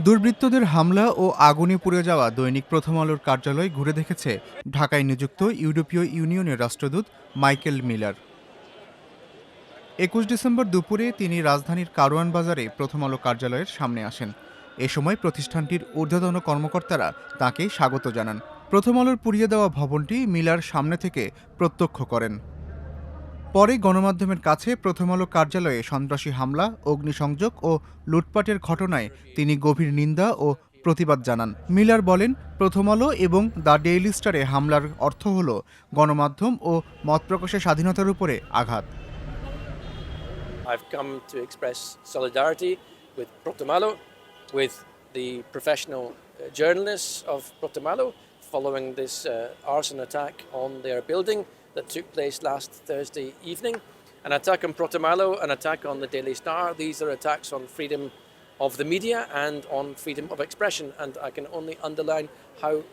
দুর্বৃত্তদের হামলা ও আগুনে পুড়ে যাওয়া দৈনিক প্রথম আলোর কার্যালয় ঘুরে দেখেছে ঢাকায় নিযুক্ত ইউরোপীয় ইউনিয়নের রাষ্ট্রদূত মাইকেল মিলার। একুশ ডিসেম্বর দুপুরে তিনি রাজধানীর কারওয়ান বাজারে প্রথম আলো কার্যালয়ের সামনে আসেন। এ সময় প্রতিষ্ঠানটির ঊর্ধ্বতন কর্মকর্তারা তাকে স্বাগত জানান। প্রথম আলোর পুড়িয়ে দেওয়া ভবনটি মিলার সামনে থেকে প্রত্যক্ষ করেন। পরে গণমাধ্যমের কাছে প্রথম আলো কার্যালয়ে সন্ত্রাসী হামলা অগ্নিসংযোগ ও লুটপাটের ঘটনায় তিনি গভীর নিন্দা ও প্রতিবাদ জানান। মিলার বলেন প্রথম আলো এবং দ্য ডেইলি স্টারে হামলার অর্থ হল গণমাধ্যম ও মত প্রকাশের স্বাধীনতার উপরে আঘাত। uh, Following this uh, arson attack on their building, uh, that took place last Thursday evening. An attack on Protomalo, an attack on the Daily Star. These are attacks on freedom of the media and on freedom of expression. And I can only underline how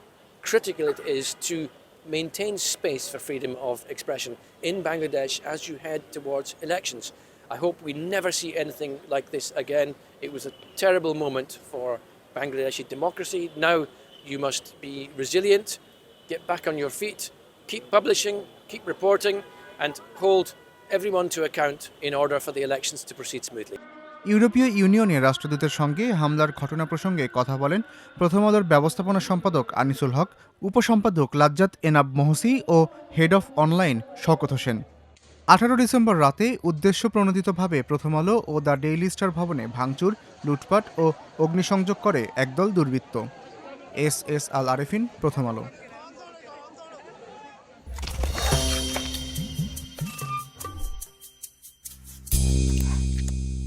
critical it is to maintain space for freedom of expression in Bangladesh as you head towards elections. I hope we never see anything like this again. It was a terrible moment for Bangladeshi democracy. Now you must be resilient, get back on your feet, keep publishing, keep reporting, and hold everyone to account in order for the elections to proceed smoothly. ইউরোপীয় ইউনিয়নের রাষ্ট্রদূতের সঙ্গে হামলার ঘটনা প্রসঙ্গে কথা বলেন প্রথম আলোর ব্যবস্থাপনা সম্পাদক আনিসুল হক উপসম্পাদক লাজ্জাত এনাব মহসি ও head of online Shawkat Hossain. আঠারো ডিসেম্বর রাতে উদ্দেশ্য প্রণোদিতভাবে প্রথম আলো ও দ্য ডেইলি স্টার ভবনে ভাঙচুর লুটপাট ও অগ্নিসংযোগ করে একদল দুর্বৃত্ত। এস এস আল আরেফিন প্রথম আলো।